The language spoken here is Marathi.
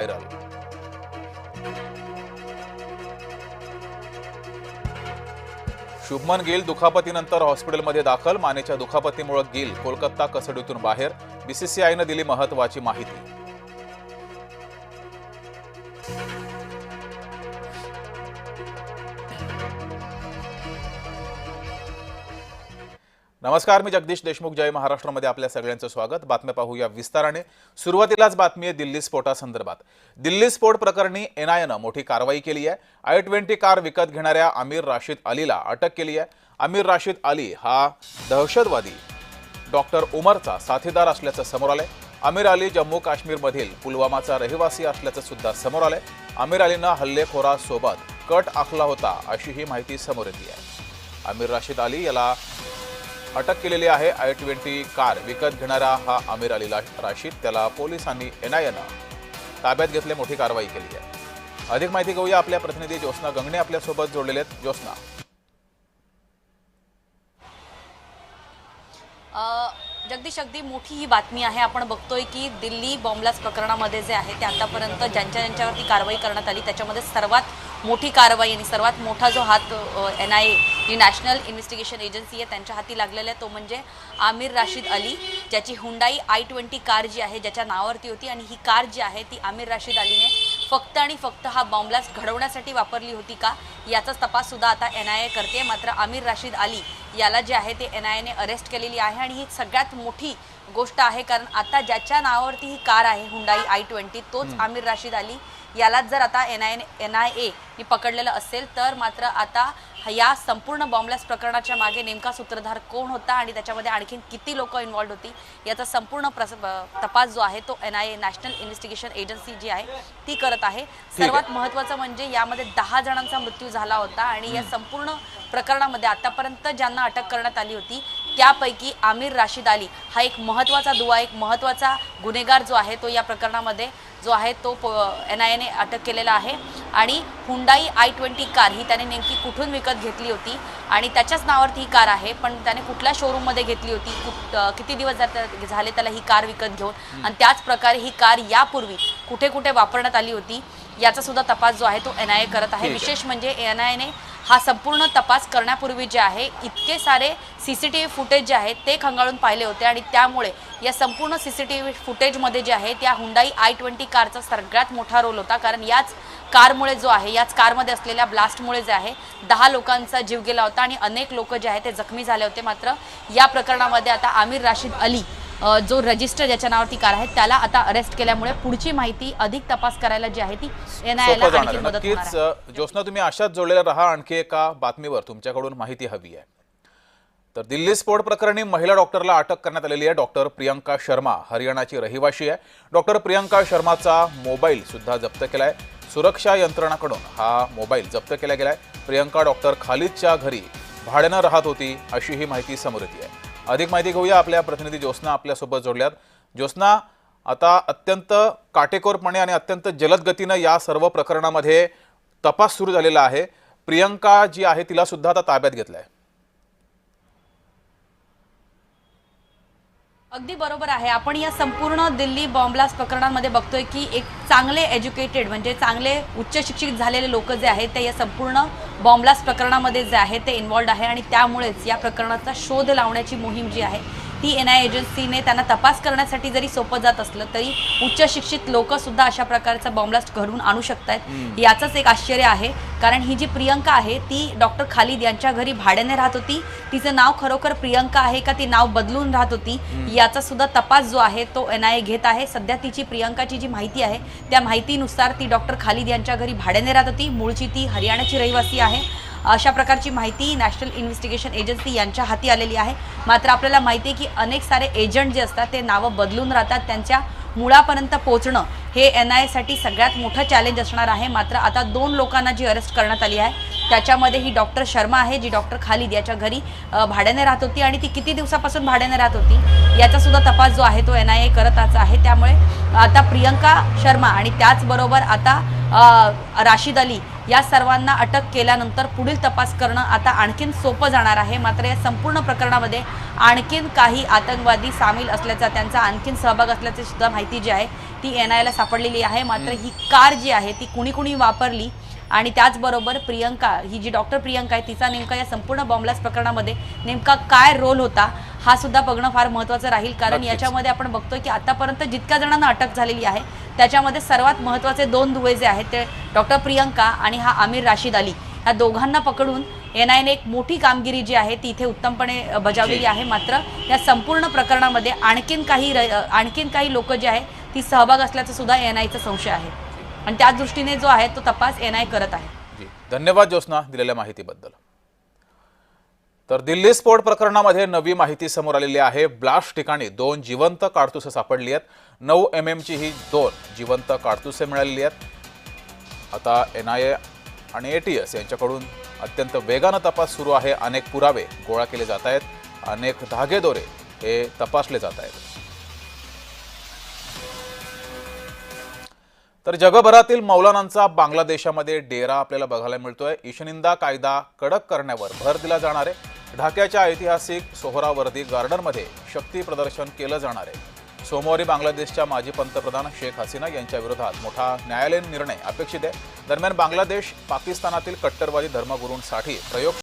व्हायरल शुभमन गिल दुखापतीनंतर हॉस्पिटलमध्ये दाखल मानेच्या दुखापतीमुळे गिल कोलकाता कसडीतून बाहेर. बीसीसीआयनं दिली महत्वाची माहिती. नमस्कार मी जगदीश देशमुख जय महाराष्ट्रामध्ये आपल्या सगळ्यांचं स्वागत. बातम्या पाहूया विस्ताराने. सुरुवातीलाच बातमी आहे दिल्ली स्फोटासंदर्भात दिल्ली स्फोट प्रकरणी एनआयएनं मोठी कारवाई केली आहे. आय ट्वेंटी कार विकत घेणाऱ्या आमिर राशीद अलीला अटक केली आहे. आमिर राशीद अली हा दहशतवादी डॉक्टर उमरचा साथीदार असल्याचं समोर आलंय. आमिर अली जम्मू काश्मीरमधील पुलवामाचा रहिवासी असल्याचं सुद्धा समोर आलंय. आमिर अलीनं हल्लेखोरासोबत कट आखला होता अशी ही माहिती समोर येते आहे. आमिर राशीद अली याला अटक केलेली आहे आय ट्वेंटी कार. विकत घेणारा हा आमिर अली राशीद. त्याला पोलिसांनी एनआयएनं ताब्यात घेतले मोठी कारवाई केली आहे. अधिक माहिती घेऊया आपल्या प्रतिनिधी ज्योत्ना गंगणे आपल्यासोबत जोडलेले आहेत. ज्योत्ना जगदीश अगदी मोठी ही बातमी आहे. आपण बघतोय की दिल्ली बॉम्बलास्ट प्रकरणामध्ये जे आहे ते आतापर्यंत ज्यांच्या ज्यांच्यावरती कारवाई करण्यात आली त्याच्यामध्ये सर्वात मोठी कारवाई आणि सर्वात मोठा जो हात एन आय ए जी नॅशनल इन्व्हेस्टिगेशन एजन्सी आहे त्यांच्या हाती लागलेला आहे तो म्हणजे आमिर राशीद अली ज्याची हुंडाई आय ट्वेंटी कार जी आहे ज्याच्या नावावरती होती आणि ही कार जी आहे ती आमिर राशीद अलीने फक्त आणि फक्त हा बॉम्बलास्ट घडवण्यासाठी वापरली होती का? याचाच तपास सुद्धा आता एन आय ए करते मात्र आमिर राशीद अली याला जे आहे ते एन आय एने अरेस्ट केलेली आहे आणि ही सगळ्यात मोठी गोष्ट आहे कारण आता ज्याच्या नावावरती ही कार आहे हुंडाई आय ट्वेंटी तोच आमिर राशीद अली यालाच जर आता N I N I A पकडलेलं असेल तर मात्र आता या संपूर्ण बॉम्बलास्ट प्रकरणाच्या मागे नेमका सूत्रधार कोण होता आणि त्याच्यामध्ये आणखीन किती लोक इन्व्हॉल्ड होती याचा संपूर्ण प्रस तपास जो आहे तो N I A national investigation agency जी आहे ती करत आहे. सर्वात महत्त्वाचं म्हणजे यामध्ये दहा जणांचा मृत्यू झाला होता आणि या संपूर्ण प्रकरणामध्ये आतापर्यंत ज्यांना अटक करण्यात आली होती त्यापैकी आमिर राशीद अली हा एक महत्त्वाचा दुवा एक महत्त्वाचा गुन्हेगार जो आहे तो या प्रकरणामध्ये जो आहे तो एन आय एने अटक केलेला आहे. आणि हुंडाई आय ट्वेंटी कार ही त्याने नेमकी कुठून विकत घेतली होती आणि त्याच्याच नावावरती ही कार आहे. पण त्याने कुठल्या शोरूममध्ये घेतली होती? कुठ किती दिवस झाले त्याला ही कार विकत घेऊन? आणि त्याच प्रकारे ही कार यापूर्वी कुठे कुठे वापरण्यात आली होती? याचा सुद्धा तपास जो आहे तो एन आय ए करत आहे. विशेष म्हणजे एन आय एने हा संपूर्ण तपास करण्यापूर्वी जे आहे इतके सारे C C T V footage जे आहे ते खंगाळून पाहिले होते आणि त्यामुळे या संपूर्ण सी सी टी व्ही फुटेजमध्ये जे आहे त्या हुंडाई आय ट्वेंटी कारचा सगळ्यात मोठा रोल होता. कारण याच कारमुळे जो आहे याच कारमध्ये असलेल्या ब्लास्टमुळे जे आहे दहा लोकांचा जीव गेला होता आणि अनेक लोक जे आहे ते जखमी झाले होते. मात्र या प्रकरणामध्ये आता आमिर राशीद अली जो रजिस्टर ज्याच्या नावावरती कार आहे त्याला आता अरेस्ट केल्यामुळे पुढची माहिती अधिक तपास करायला जी आहे ती एन आय सोपं जाणार आणखी आहे. मदत होणार नक्कीच आहे. अ, ज्योत्स्ना तुम्ही अशाच जोडलेल्या राहा आणखी एका बातमीवर. तुमच्याकडून माहिती हवी आहे. तर दिल्ली स्फोट प्रकरणी महिला डॉक्टरला अटक करण्यात आलेली आहे. डॉक्टर प्रियंका शर्मा हरियाणाची रहिवाशी आहे. डॉक्टर प्रियंका शर्माचा मोबाईल सुद्धा जप्त केलाय. सुरक्षा यंत्रणाकडून हा मोबाईल जप्त केला गेलाय. प्रियंका डॉक्टर खालिदच्या घरी भाड्यानं राहत होती अशी ही माहिती समोर येते आहे. अधिक माहिती घेऊया. आपल्या प्रतिनिधी ज्योत्ना आपल्यासोबत जोडल्यात. ज्योत्ना आता अत्यंत काटेकोरपणे आणि अत्यंत जलद गतीनं या सर्व प्रकरणामध्ये तपास सुरू झालेला आहे. प्रियंका जी आहे तिला सुद्धा आता ताब्यात घेतलंय. अगदी बरोबर आहे. आपण या संपूर्ण दिल्ली बॉम्बलास्ट प्रकरणांमध्ये बघतोय की एक चांगले एज्युकेटेड म्हणजे चांगले उच्च शिक्षित झालेले लोक जे आहेत ते या संपूर्ण बॉम्बलास्ट प्रकरणामध्ये जे आहे ते इन्वॉल्ड आहे आणि त्यामुळेच या प्रकरणाचा शोध लावण्याची मोहीम जी आहे ती एन आय एजन्सीने त्यांना तपास करण्यासाठी जरी सोपं जात असलं तरी उच्च शिक्षित लोक सुद्धा अशा प्रकारचा बॉम्बलास्ट घडवून आणू शकतायत. याचंच एक आश्चर्य आहे. कारण ही जी प्रियंका आहे ती डॉक्टर खालिद यांच्या घरी भाड्याने राहत होती. तिचं नाव खरोखर प्रियंका आहे का ती नाव बदलून राहत होती याचा सुद्धा तपास जो आहे तो एन आय ए घेत आहे. सध्या तिची प्रियंकाची जी माहिती आहे त्या माहितीनुसार ती डॉक्टर खालिद यांच्या घरी भाड्याने राहत होती. मूळची ती हरियाणाची रहिवासी आहे. अशा प्रकारची माहिती नॅशनल इन्व्हेस्टिगेशन एजन्सी यांच्या हाती आलेली आहे. मात्र आपल्याला माहिती आहे की अनेक सारे एजंट जे असतात ते नावं बदलून राहतात. त्यांच्या मुळापर्यंत पोहोचणं हे एन आय एसाठी सगळ्यात मोठं चॅलेंज असणार आहे. मात्र आता दोन लोकांना जी अरेस्ट करण्यात आली आहे त्याच्यामध्ये ही डॉक्टर शर्मा आहे जी डॉक्टर खालिद याच्या घरी भाड्याने राहत होती आणि ती किती दिवसापासून भाड्याने राहत होती याचा सुद्धा तपास जो आहे तो एन आय ए करतच आहे. त्यामुळे आता प्रियंका शर्मा आणि त्याचबरोबर आता राशिद अली या सर्वांना अटक केल्यानंतर पुढील तपास करणं आता आणखीन सोपं जाणार आहे. मात्र या संपूर्ण प्रकरणामध्ये आणखीन काही आतंकवादी सामील असल्याचा त्यांचा आणखीन सहभाग असल्याची सुद्धा माहिती जी आहे ती एन आयला सापडलेली आहे. मात्र ही कार जी आहे ती कुणी कुणी वापरली आणि त्याचबरोबर प्रियंका ही जी डॉक्टर प्रियंका आहे तिचा नेमका या संपूर्ण बॉम्बलास प्रकरणामध्ये नेमका काय रोल होता? हा सुद्धा बघणं फार महत्त्वाचं राहील कारण. याच्यामध्ये आपण बघतोय की आतापर्यंत जितक्या जणांना अटक झालेली आहे त्याच्यामध्ये सर्वात महत्त्वाचे दोन दुवे जे आहेत ते डॉक्टर प्रियंका आणि हा आमिर राशीद अली. या दोघांना पकडून एन आयने एक मोठी कामगिरी जी आहे ती इथे उत्तमपणे बजावलेली. आहे. मात्र या संपूर्ण प्रकरणामध्ये आणखीन काही आणखीन काही लोक जे आहे ती सहभाग असल्याचा सुद्धा एन आयचा संशय आहे. आणि त्या दृष्टीने जो आहे तो तपास एन आय करत आहे. धन्यवाद ज्योत्स्ना दिलेल्या माहितीबद्दल. तर दिल्ली स्फोट प्रकरणामध्ये नवी माहिती समोर आलेली आहे. ब्लास्ट ठिकाणी दोन जिवंत काडतुसे सापडली आहेत. नऊ एम एमची ही दोन जिवंत काडतुसे मिळालेली आहेत. आता एन आय ए आणि ए टी एस यांच्याकडून अत्यंत वेगानं तपास सुरू आहे. अनेक पुरावे गोळा केले जात आहेत. अनेक धागेदोरे हे तपासले जात आहेत. तर जगभरातील मौलानांचा बांगलादेशामध्ये डेरा आपल्याला बघायला मिळतोय. ईशनिंदा कायदा कडक करण्यावर भर दिला जाणार आहे. ढाक्याच्या ऐतिहासिक सोहरावर्दी गार्डनमध्ये शक्ती प्रदर्शन केलं जाणार आहे. सोमवारी बांगलादेशच्या माजी पंतप्रधान शेख हसीना यांच्या विरोधात मोठा न्यायालयीन निर्णय अपेक्षित आहे. दरम्यान बांगलादेश पाकिस्तानातील कट्टरवादी धर्मगुरूंसाठी प्रयोग